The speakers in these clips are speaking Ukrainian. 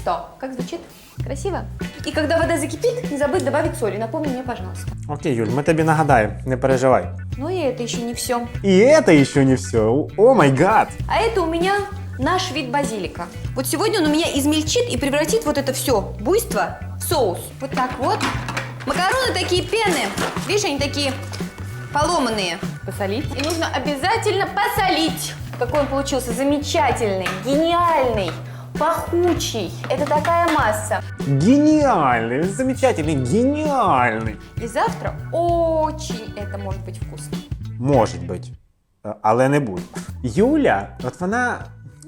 контесто. Как звучит? Красиво? И когда вода закипит, не забудь добавить соли. Напомни мне, пожалуйста. Окей, Юль, ми тобі нагадаємо, не переживай. Ну и это еще не все. І это ще не все. О май гад! А это у меня наш вид базилика. Вот сегодня он у меня измельчит и превратит вот это все буйство в соус. Вот так вот. Макароны такие пены. Видишь, они такие поломанные. Посолить. И нужно обязательно посолить. Какой он получился замечательный, гениальный, пахучий. Это такая масса. Геніальний, замечательний, геніальний. И завтра очень это может быть вкусно. Може бути, е, але не буде. Юля, от вона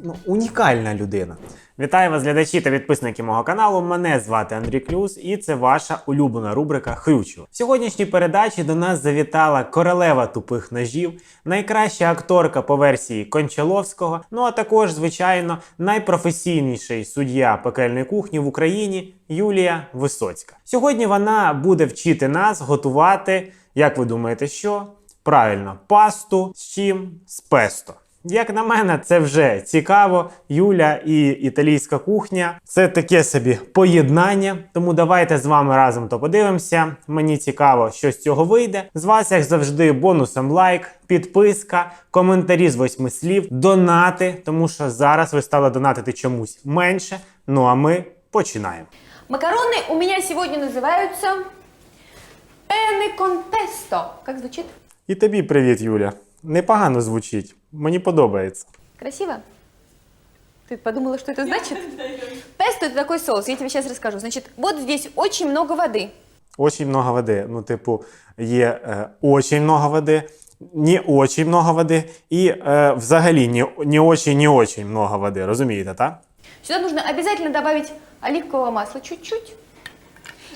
ну, унікальна людина. Вітаю вас, глядачі та підписники мого каналу. Мене звати Андрій Клюс, і це ваша улюблена рубрика Хрючу. В сьогоднішній передачі до нас завітала королева тупих ножів, найкраща акторка по версії Кончаловського. Ну а також, звичайно, найпрофесійніший суддя пекельної кухні в Україні Юлія Висоцька. Сьогодні вона буде вчити нас готувати, як ви думаєте, що? Правильно, пасту з чим? З песто. Як на мене, це вже цікаво. Юля і італійська кухня це таке собі поєднання. Тому давайте з вами разом то подивимося. Мені цікаво, що з цього вийде. З вас, як завжди, бонусом лайк, підписка, коментарі з восьми слів, донати, тому що зараз ви стали донатити чомусь менше. Ну а ми починаємо. Макароны у меня сегодня называются пены контесто. Как звучит? І тобі привіт, Юля. Непогано звучить. Мені подобається. Красиво? Ты подумала, что это значит? Песто это такой соус, я тебе сейчас расскажу. Значит, вот здесь очень много воды. Очень много води. Ну, типу, є е, очень много води, не очень много води, і е, взагалі не, не очень, не очень много води. Розумієте, так? Сюда нужно обязательно добавить оливкового масла чуть-чуть.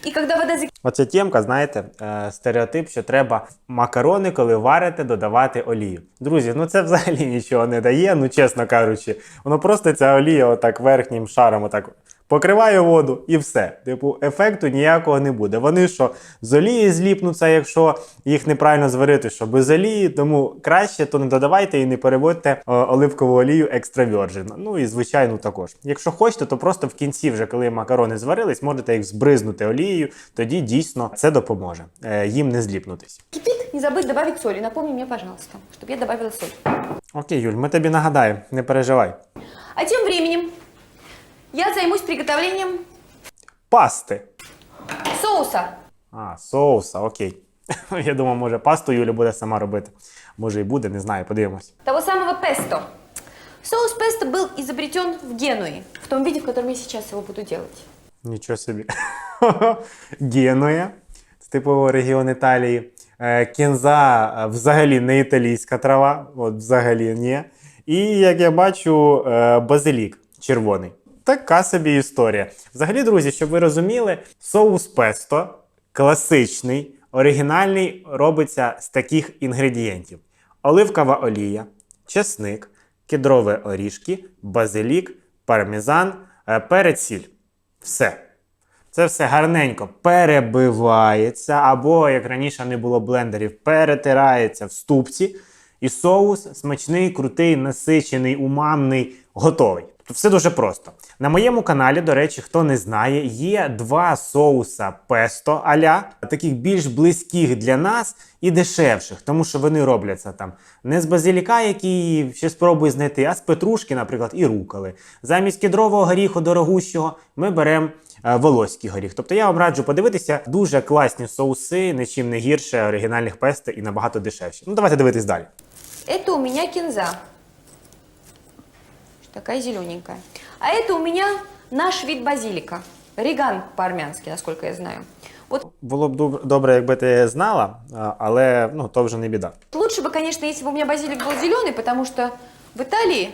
И коли вода закипит, Оця тємка, знаєте, е, стереотип, що треба макарони, коли варите, додавати олію. Друзі, ну це взагалі нічого не дає, ну чесно кажучи. Воно просто ця олія отак верхнім шаром отак покриває воду і все. Типу, ефекту ніякого не буде. Вони що з олії зліпнуться, якщо їх неправильно зварити, що без олії, тому краще то не додавайте і не переводьте е, оливкову олію екстра virgin. Ну і звичайно також. Якщо хочете, то просто в кінці, вже коли макарони зварились, можете їх збризнути олією, тоді дійсно це допоможе е, їм не зліпнутись. не забудь добавить соли. Напомни мне, пожалуйста, чтобы я добавила соль. Окей, Юль, ми тобі нагадаємо, не переживай. А тем временем я займусь приготовлением Пасти. соуса. А, соуса, окей. Я думав, може, пасту Юля буде сама робити. Може і буде, не знаю, подивимось. Того самого песто. Соус песто был изобретен в Генуе, в том виде, в котором я сейчас его буду делать. Нічого собі. Генуя. Це типу регіон Італії. Е, Кінза е, взагалі не італійська трава, от взагалі ні. І як я бачу, е, базилік червоний. Така собі історія. Взагалі, друзі, щоб ви розуміли, соус песто класичний, оригінальний робиться з таких інгредієнтів: оливкова олія, чесник, кедрові орішки, базилік, пармезан, е, перець сіль. Все. Це все гарненько перебивається, або, як раніше не було блендерів, перетирається в ступці. І соус смачний, крутий, насичений, умамний, готовий. Тобто все дуже просто. На моєму каналі, до речі, хто не знає, є два соуса песто аля, таких більш близьких для нас і дешевших, тому що вони робляться там не з базиліка, який ще спробую знайти, а з петрушки, наприклад, і руколи. Замість кедрового горіху дорогущого ми беремо е, волоський горіх. Тобто я вам раджу подивитися дуже класні соуси, нічим не гірше оригінальних песто і набагато дешевші. Ну давайте дивитись далі. Это у меня кинза Такая зелененькая. А это у меня наш вид базилика. Риган по-армянски, насколько я знаю. Вот Було б доб- добре, якби ти знала, а, але ну то вже не біда. лучше бы, конечно, если бы у меня базилик был зеленый, потому что в Италии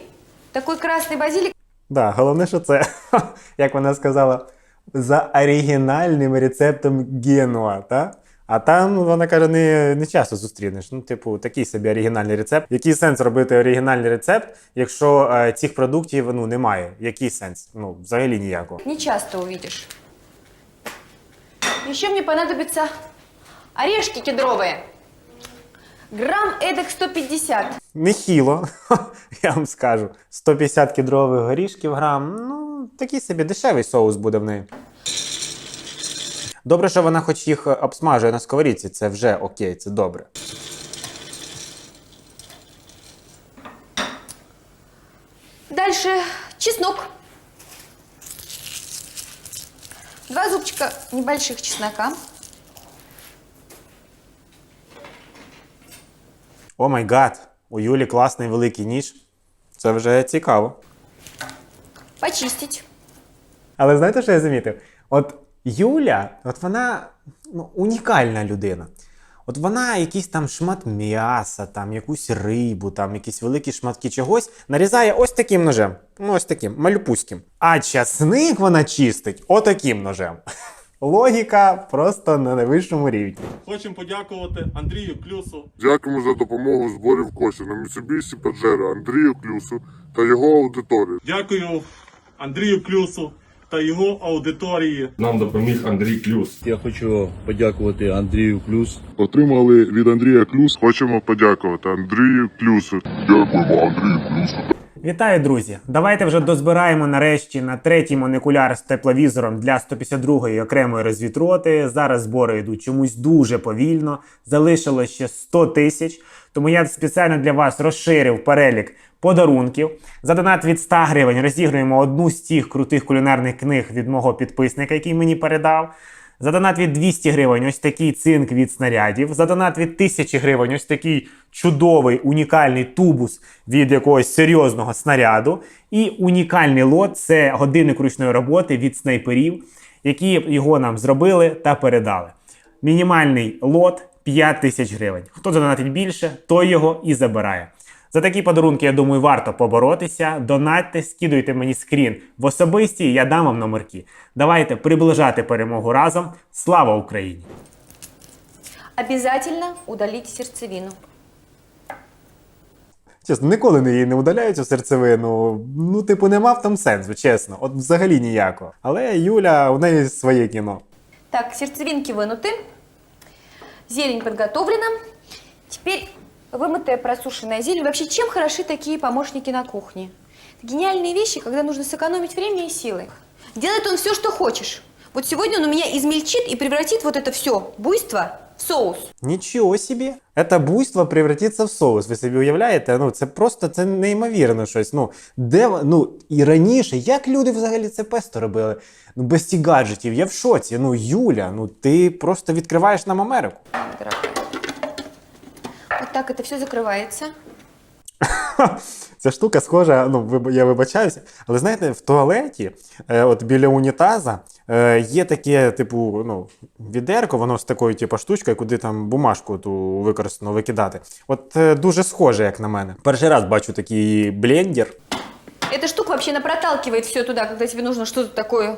такой красный базилик Да, головне, що це, як вона сказала, за оригінальним рецептом Генуа, та? А там вона каже, не, не часто зустрінеш. Ну, типу, такий собі оригінальний рецепт. Який сенс робити оригінальний рецепт, якщо е, цих продуктів ну, немає? Який сенс? Ну, взагалі ніякого. не часто увидишь. Еще мне понадобятся орешки кедровые. Грамм эдак 150. Нехіло, я вам скажу. 150 кедрових горішків грам. Ну, такий собі дешевий соус буде в неї. Добре, що вона хоч їх обсмажує на сковорідці, це вже окей, це добре. Дальше чеснок. Два зубчика небольших чеснока. О май гад, у Юлі класний великий ніж. Це вже цікаво. Почистить. Але знаєте, що я замітив? От Юля, от вона ну, унікальна людина. От вона якийсь там шмат м'яса, там якусь рибу, там якісь великі шматки чогось нарізає ось таким ножем. Ну, ось таким, малюпуським. А часник вона чистить отаким ножем. Логіка просто на найвищому рівні. Хочемо подякувати Андрію Клюсу, Дякуємо за допомогу в зборі в кошти на Mitsubishi Pajero Андрію Клюсу та його аудиторії. дякую Андрію Клюсу та його аудиторії. Нам допоміг Андрій Клюс. Я хочу подякувати Андрію Клюс Отримали від Андрія Клюс. Хочемо подякувати Андрію Клюсу. Дякуємо Андрію Клюсу. Вітаю, друзі! Давайте вже дозбираємо нарешті на третій монокуляр з тепловізором для 152-ї окремої розвідроти. Зараз збори йдуть чомусь дуже повільно. Залишилось ще 100 тисяч. Тому я спеціально для вас розширив перелік подарунків. За донат від 100 гривень розігруємо одну з тих крутих кулінарних книг від мого підписника, який мені передав. За донат від 200 гривень ось такий цинк від снарядів. За донат від 1000 гривень ось такий чудовий унікальний тубус від якогось серйозного снаряду. І унікальний лот це годинник ручної роботи від снайперів, які його нам зробили та передали. Мінімальний лот 5 тисяч гривень. Хто задонатить більше, той його і забирає. За такі подарунки, я думаю, варто поборотися. Донатьте, скидуйте мені скрін в особисті, я дам вам номерки. Давайте приближати перемогу разом. Слава Україні! Обязательно удалите сердцевину. Чесно, ніколи не її не удаляють у серцевину. Ну, типу, не мав там сенсу, чесно. От взагалі ніякого. Але Юля, у неї своє кіно. Так, сердцевинки вынуты. Зелень подготовлена. Теперь вымытая просушенная зелень. Вообще, чем хороши такие помощники на кухне? Это гениальные вещи, когда нужно сэкономить время и силы. Делает он все, что хочешь. Вот сегодня он у меня измельчит и превратит вот это все буйство соус. Нічого собі. Це буйство превратиться в соус. Ви собі уявляєте? Ну, це просто це неймовірно щось. Ну, де ну і раніше, як люди взагалі це песто робили? Ну, без цих гаджетів, я в шоці. Ну, Юля, ну ти просто відкриваєш нам Америку. Вот так це все закрывается. Ця штука схожа, ну я вибачаюся, але знаєте, в туалеті, е, от біля унітаза, е, є таке, типу, ну, відерко, воно з такою, типу, штучкою, куди там бумажку ту використану викидати. От е, дуже схоже, як на мене. Перший раз бачу такий блендер. Эта штука вообще она проталкивает все туда, когда тебе нужно что-то такое.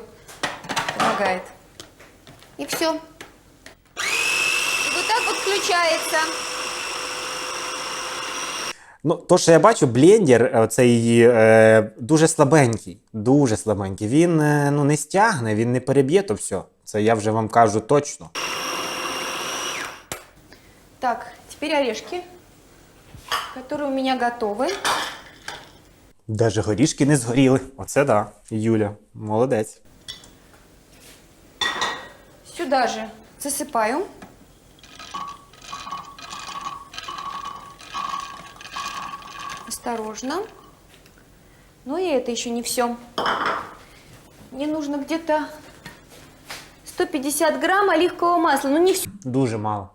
И все. И вот так вот включается. Ну, то, що я бачу, блендер, е, цей е, дуже слабенький. Дуже слабенький. Він е, ну, не стягне, він не переб'є то все. Це я вже вам кажу точно. Так, теперь орешки, которые у меня готовы. Даже горішки не згоріли. Оце да. Юля, молодець. Сюда же засыпаю. Осторожно. Но и это еще не все. Мне нужно где-то 150 грамм оливкового масла. Ну не все. Дуже мало.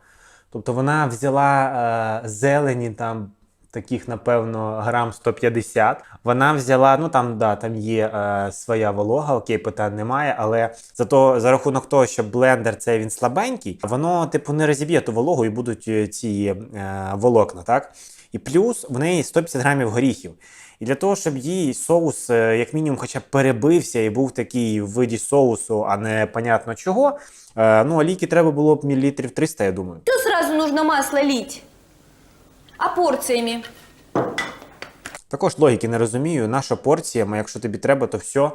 Тобто вона взяла е, зелені там. Таких, напевно, грам 150. Вона взяла, ну там, да, там є е, своя волога, окей, питань немає, але зато за рахунок того, що блендер цей він слабенький, воно, типу, не розіб'є ту вологу і будуть е, ці е, волокна, так? І плюс в неї 150 грамів горіхів. І для того, щоб їй соус, е, як мінімум, хоча б перебився і був такий в виді соусу, а не понятно чого, е, ну, олійки треба було б мілілітрів 300, я думаю. Все сразу нужно масло лить. А порциями. Також логіки не розумію, наша порціями, якщо тобі треба, то все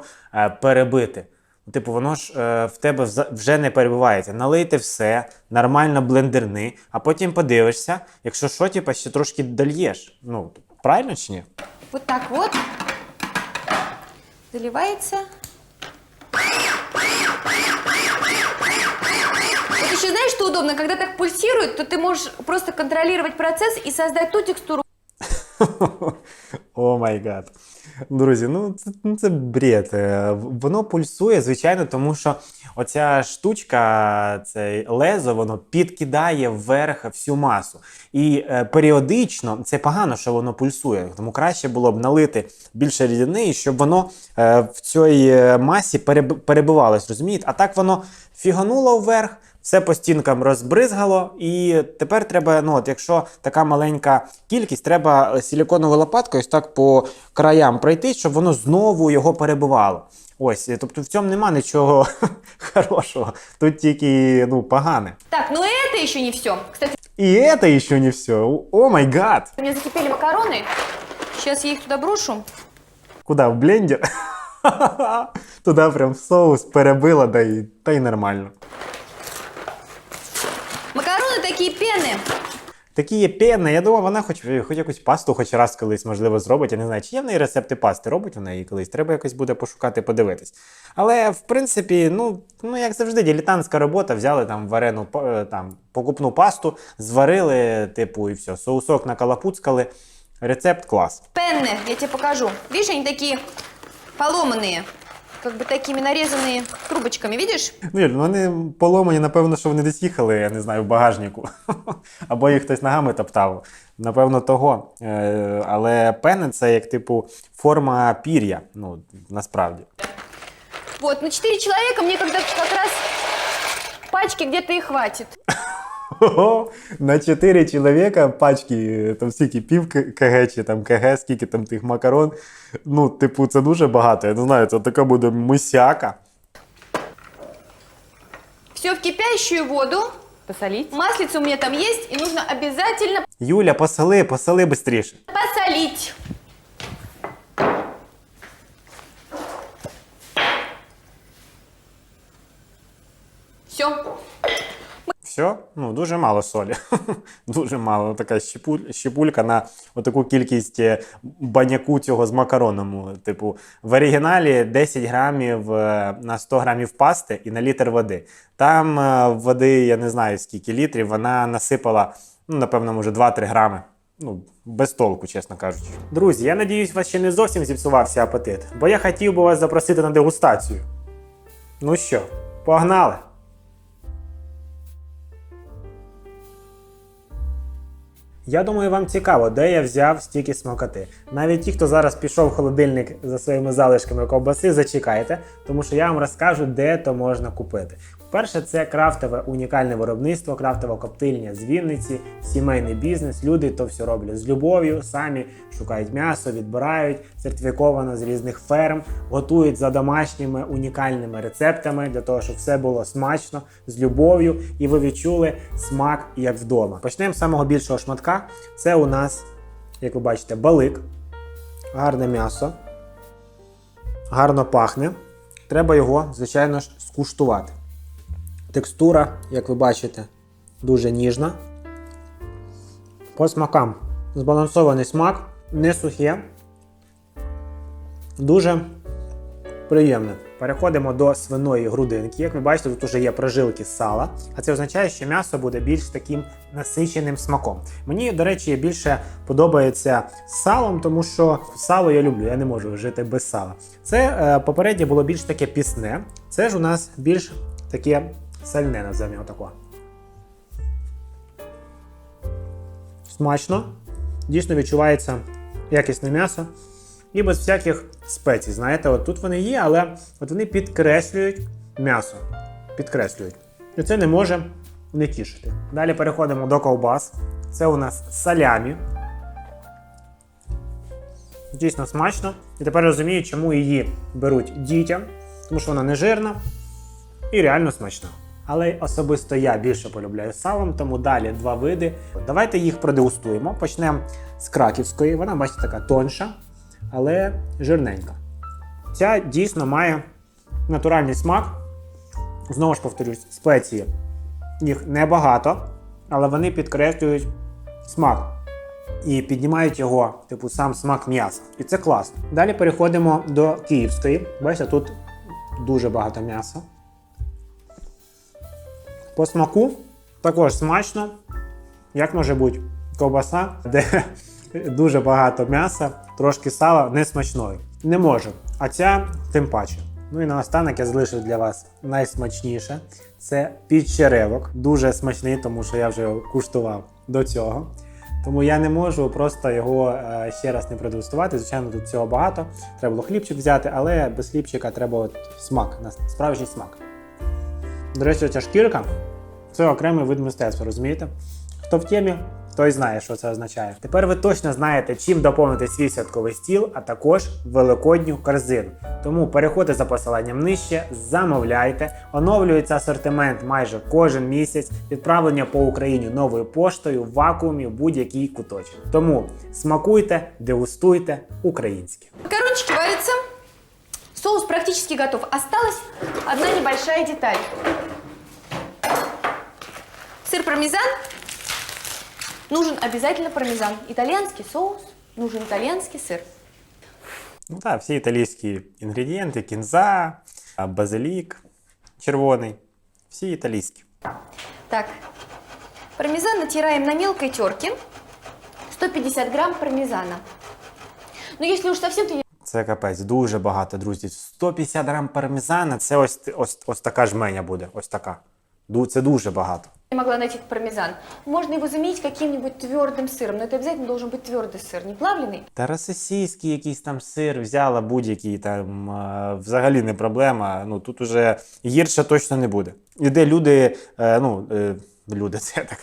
перебити. Типу, воно ж е, в тебе вже не перебивається. Налийте все, нормально блендерни, а потім подивишся, якщо що, типу, ще трошки дольєш. Ну, правильно чи ні? Вот так вот. Заливается Вот еще знаешь, что удобно? Когда так пульсирует, то ты можешь просто контролировать процесс и создать ту текстуру, О май гад. Друзі, ну це, ну, це бред. Е, Воно пульсує, звичайно, тому що оця штучка, це лезо, воно підкидає вверх всю масу. І е, періодично це погано, що воно пульсує. Тому краще було б налити більше рідини, щоб воно е, в цій е, масі переб- перебивалось, розумієте? А так воно фігануло вверх. Все по стінкам розбризгало, і тепер треба, ну от якщо така маленька кількість, треба силіконовою лопаткою ось так по краям пройти, щоб воно знову його перебивало. Ось, тобто в цьому нема нічого хорошого. Тут тільки ну, погане. Так, ну это еще не все. Кстати, І це ще не все. О май гад! у меня закипели макароны. Сейчас я их туда брошу. Куда? В блендер? Туди прям соус перебила, да і, та й нормально Макароны такие пены. Такі є пени. Я думав, вона хоч, хоч якусь пасту хоч раз колись, можливо, зробить. Я не знаю, чи є в неї рецепти пасти, робить вона її колись. Треба якось буде пошукати, подивитись. Але в принципі, ну, ну як завжди, дилетантська робота. Взяли там варену па- е, там, покупну пасту, зварили, типу, і все. Соусок накалапуцкали. Рецепт клас. Пенны, я тебе покажу. Видишь, они такие поломанные. Как бы такими нарезанные трубочками, видишь? Ну, Юль, ну вони поломані, напевно, що вони десь їхали, я не знаю, в багажнику. Або їх хтось ногами топтав. Напевно, того. Е, але пени це як, типу, форма пір'я. Ну, насправді. Вот, на 4 человека мне когда как раз пачки где-то и хватит. Ого, На 4 чоловіка пачки, там скільки пів КГ чи там КГ, скільки там тих макарон. Ну, типу, це дуже багато. Я не знаю, це така буде мисяка. Все в кипящую воду. Посолить. Маслица у меня там есть, и нужно обязательно Юля, посоли, посоли швидше. посолить. Все. Все, ну дуже мало солі. дуже мало. Така щепуль- щепулька на отаку кількість е, баняку цього з макароном. Типу, в оригіналі 10 грамів е, на 100 грамів пасти і на літр води. Там е, води, я не знаю скільки літрів, вона насипала, ну, напевно, може 2-3 грами. Ну, без толку, чесно кажучи. Друзі, я надіюсь, у вас ще не зовсім зіпсувався апетит, бо я хотів би вас запросити на дегустацію. Ну що, погнали! Я думаю, вам цікаво, де я взяв стільки смакоти. Навіть ті, хто зараз пішов в холодильник за своїми залишками ковбаси, зачекайте, тому що я вам розкажу, де то можна купити. Перше, це крафтове унікальне виробництво, крафтова коптильня з Вінниці, сімейний бізнес. Люди то все роблять з любов'ю, самі шукають м'ясо, відбирають сертифіковано з різних ферм, готують за домашніми унікальними рецептами для того, щоб все було смачно, з любов'ю, і ви відчули смак як вдома. Почнемо з самого більшого шматка. Це у нас, як ви бачите, балик, гарне м'ясо, гарно пахне. Треба його, звичайно ж, скуштувати. Текстура, як ви бачите, дуже ніжна. По смакам збалансований смак, не сухе, дуже приємне. Переходимо до свиної грудинки. Як ви бачите, тут вже є прожилки сала, а це означає, що м'ясо буде більш таким насиченим смаком. Мені, до речі, більше подобається салом, тому що сало я люблю, я не можу жити без сала. Це е, попереднє було більш таке пісне. Це ж у нас більш таке сальне, називаємо його тако. Смачно, дійсно відчувається якісне м'ясо. І без всяких спецій. Знаєте, от тут вони є, але от вони підкреслюють м'ясо. Підкреслюють. І це не може не тішити. Далі переходимо до ковбас. Це у нас салямі. Дійсно смачно. І тепер розумію, чому її беруть дітям, тому що вона не жирна і реально смачна. Але особисто я більше полюбляю салом, тому далі два види. Давайте їх продегустуємо. Почнемо з краківської. Вона, бачите, така тонша, але жирненька. Ця дійсно має натуральний смак. Знову ж повторюсь, спеції їх небагато, але вони підкреслюють смак і піднімають його, типу, сам смак м'яса. І це класно. Далі переходимо до київської. Бачите, тут дуже багато м'яса. По смаку також смачно. Як може бути ковбаса, де дуже багато м'яса, трошки сала не смачною. Не може. А ця тим паче. Ну і наостанок я залишив для вас найсмачніше. Це підчеревок. Дуже смачний, тому що я вже його куштував до цього. Тому я не можу просто його е, ще раз не продегустувати. Звичайно, тут цього багато. Треба було хлібчик взяти, але без хлібчика треба от смак, справжній смак. До речі, ця шкірка це окремий вид мистецтва, розумієте? Хто в темі, той знає, що це означає. Тепер ви точно знаєте, чим доповнити свій святковий стіл, а також великодню корзину. Тому переходьте за посиланням нижче, замовляйте, оновлюється асортимент майже кожен місяць, відправлення по Україні новою поштою, в вакуумі, в будь-який куточок. Тому смакуйте, дегустуйте українське. Варятся. Соус практически готов. Осталась одна небольшая деталь. Сыр пармезан. Нужен обязательно пармезан. Итальянский соус. Нужен итальянский сыр. Ну так, всі італійські інгредієнти: кінза, а, базилік червоний. Всі італійські. Так, пармезан натираем на мелкой терке. 150 грамм пармезана. Но если уж совсем ты не Це капець, дуже багато, друзі. 150 грам пармезана це ось, ось, ось така жменя буде. Ось така. Ду- Це дуже багато. не могла найти этот пармезан, можно его заменить каким-нибудь твердым сыром. Но это обязательно должен быть твердый сыр, не плавленый. Та російський якийсь там сир взяла будь-який там е, взагалі не проблема. Ну тут уже гірше точно не буде. І де люди, е, ну е, люди, це я так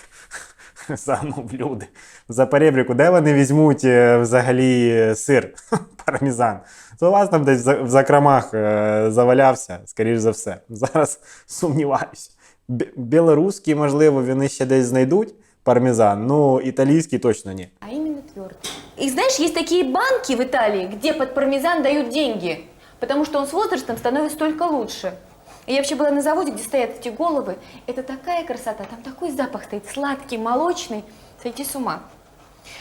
загнув люди. За перебріку, де вони візьмуть е, взагалі е, сир, пармезан? То у вас там десь за- в закромах е, завалявся, скоріш за все. Зараз сумніваюся. Бі- Білоруський, можливо, вони ще десь знайдуть пармезан, ну італійський точно ні. А именно твердый. И знаешь, есть такие банки в Италии, где под пармезан дают деньги, потому что он с возрастом становится только лучше. И я вообще была на заводе, где стоят эти головы. Это такая красота, там такой запах стоит, сладкий, молочный, Сойти с ума.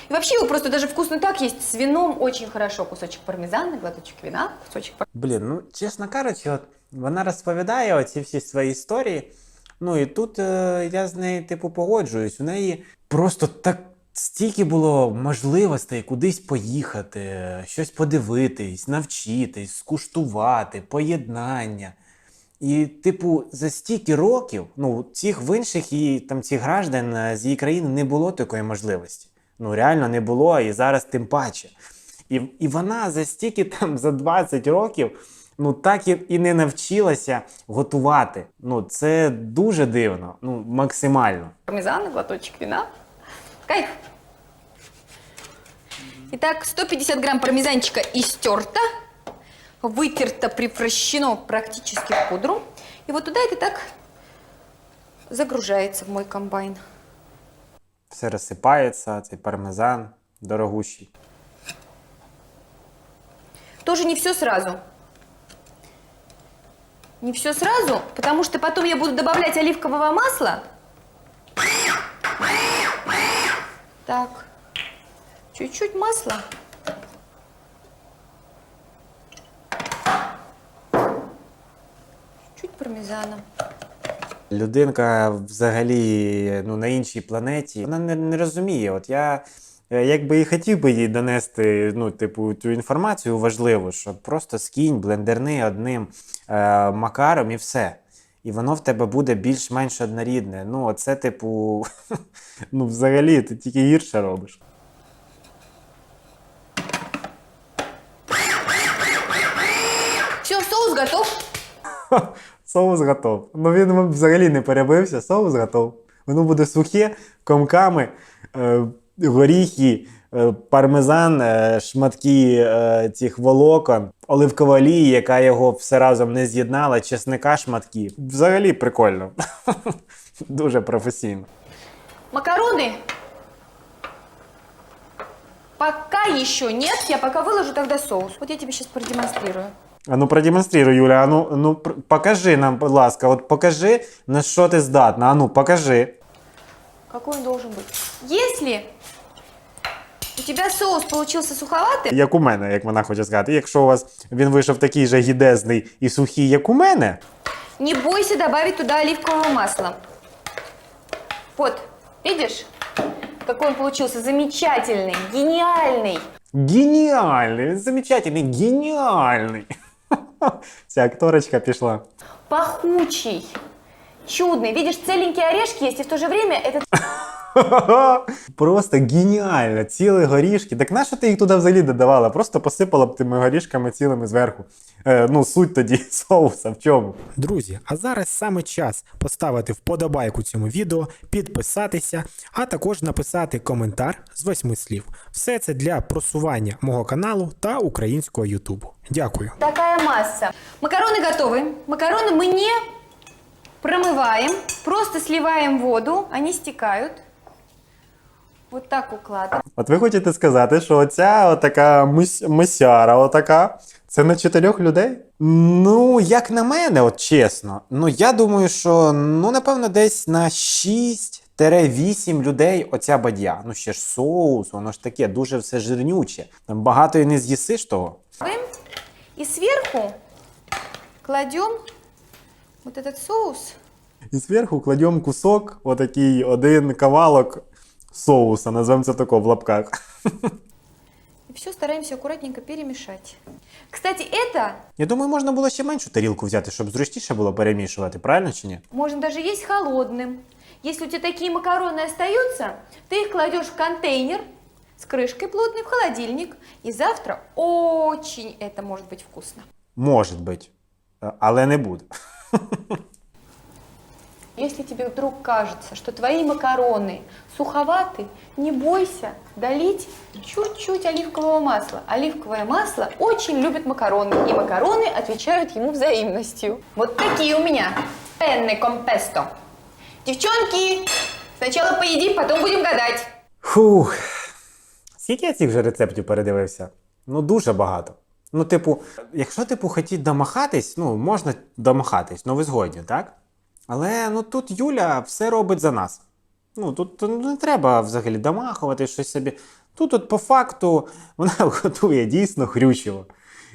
И вообще его просто даже вкусно так есть, с вином очень хорошо. Кусочек пармезана, глоточек вина, кусочек пар- Блін, ну чесно кажучи, от вона розповідає оці всі свої історії. Ну і тут е, я з нею, типу, погоджуюсь. У неї просто так стільки було можливостей кудись поїхати, щось подивитись, навчитись, скуштувати, поєднання. І, типу, за стільки років, ну, цих в інших і там цих граждан е, з її країни не було такої можливості. Ну, реально не було, і зараз тим паче. І, і вона за стільки там за 20 років, ну так і, і не навчилася готувати. Ну, це дуже дивно, ну, максимально. пармезана, глоточек вина. Кайф. Итак, 150 грамм пармезанчика истерто, вытерто, превращено практически в пудру. И вот туда это так загружается в мой комбайн. Все розсипається, цей пармезан дорогущий. Тоже не все сразу. Не все сразу, потому что потом я буду добавлять оливкового масла. Так, чуть-чуть масла. Пармезана. Людинка взагалі ну, на іншій планеті. Вона не, не розуміє. От я е, якби і хотів би їй донести ну, типу, цю інформацію важливу, що просто скинь блендерни одним е, макаром і все. І воно в тебе буде більш-менш однорідне. Ну, це, типу, ну, взагалі, ти тільки гірше робиш. Все, соус готов. Соус готов. Ну він взагалі не перебився, соус готов. Воно буде сухе, комками, е, горіхи, е, пармезан, е, шматки е, цих волокон, оливкова олія, яка його все разом не з'єднала, чесника шматки. Взагалі прикольно. Дуже професійно. Макароны. Пока еще нет, я пока выложу тогда соус. Вот я тебе сейчас продемонстрирую. А ну продемонструй, Юля. А ну, ну пр- покажи нам, будь ласка, от покажи, на що ти здатна. А ну покажи. Какой он должен быть? Если у тебя соус получился суховатым, Як у мене, як вона хоче сказати. Якщо у вас він вийшов такий же гідезний і сухий, як у мене, не бойся добавить туда оливкового масла. Вот, видишь, какой он получился замечательный, гениальный. Геніальний, він замечательний, геніальний. Ця акторочка пішла. Пахучий, чудный. Видишь, целенькие орешки есть, и в то же время этот Просто геніально, цілі горішки. Так нащо ти їх туди взагалі додавала? Просто посипала б тими горішками цілими зверху. Е, ну, суть тоді соуса в чому? Друзі, а зараз саме час поставити вподобайку цьому відео, підписатися, а також написати коментар з восьми слів. Все це для просування мого каналу та українського Ютубу. Дякую. такая масса. Макароны готовы. Макароны мы не промываем, просто сливаем воду, они стекают. Вот так укладываем. От ви хочете сказати, що оця отака мис- мисяра, отака, це на чотирьох людей? Ну, як на мене, от чесно. Ну, я думаю, що ну, напевно, десь на 6-8 людей оця бадья. Ну, ще ж соус, воно ж таке, дуже все жирнюче. Там багато і не з'їсиш того. И сверху кладем вот этот соус. І зверху кладемо кусок, отакий один кавалок соуса, називаємо це тако в лапках. И все стараемся аккуратненько перемешать. Кстати, это Я думаю, можна було ще меншу тарілку взяти, щоб зручніше було перемішувати, правильно чи ні? можно даже есть холодным. Если у тебя такие макароны остаются, ты их кладешь в контейнер с крышкой плотной в холодильник. И завтра очень это может быть вкусно. Може бути, Е, але не буде. Если тебе вдруг кажется, что твои макароны суховаты, не бойся долить чуть-чуть оливкового масла. Оливковое масло очень любит макароны, и макароны отвечают ему взаимностью. Вот такие у меня пенне компесто. Девчонки, сначала поедим, потом будем гадать. Фух. Скільки я цих вже рецептів передивився? Ну, дуже багато. Ну, типу, якщо типу хотіть домахатись, ну, можна домахатись, ну ви згодні, так? Але ну тут Юля все робить за нас. Ну, тут не треба взагалі домахувати щось собі. Тут, от, по факту, вона готує дійсно хрючево.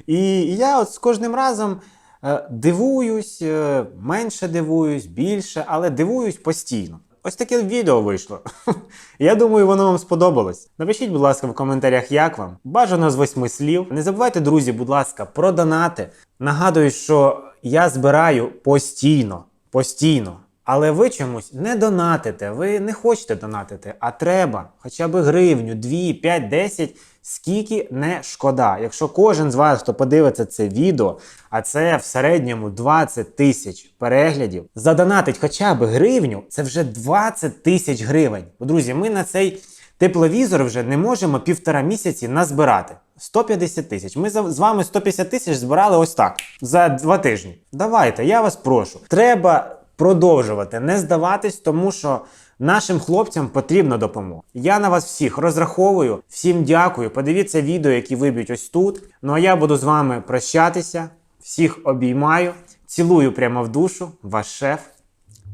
І я от з кожним разом е, дивуюсь, е, менше дивуюсь, більше, але дивуюсь постійно. Ось таке відео вийшло. Я думаю, воно вам сподобалось. Напишіть, будь ласка, в коментарях, як вам. Бажано з восьми слів. Не забувайте, друзі, будь ласка, про донати. Нагадую, що я збираю постійно. Постійно. Але ви чомусь не донатите, ви не хочете донатити, а треба хоча б гривню, 2, 5, 10, скільки не шкода. Якщо кожен з вас, хто подивиться це відео, а це в середньому 20 тисяч переглядів, задонатить хоча б гривню, це вже 20 тисяч гривень. Друзі, ми на цей тепловізор вже не можемо півтора місяці назбирати. 150 тисяч. Ми з вами 150 тисяч збирали ось так за два тижні. Давайте, я вас прошу. Треба продовжувати, не здаватись, тому що нашим хлопцям потрібна допомога. Я на вас всіх розраховую. Всім дякую. Подивіться відео, які виб'ють ось тут. Ну а я буду з вами прощатися. Всіх обіймаю, цілую прямо в душу. Ваш шеф,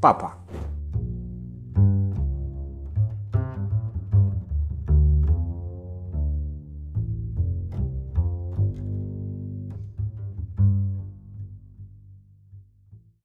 папа.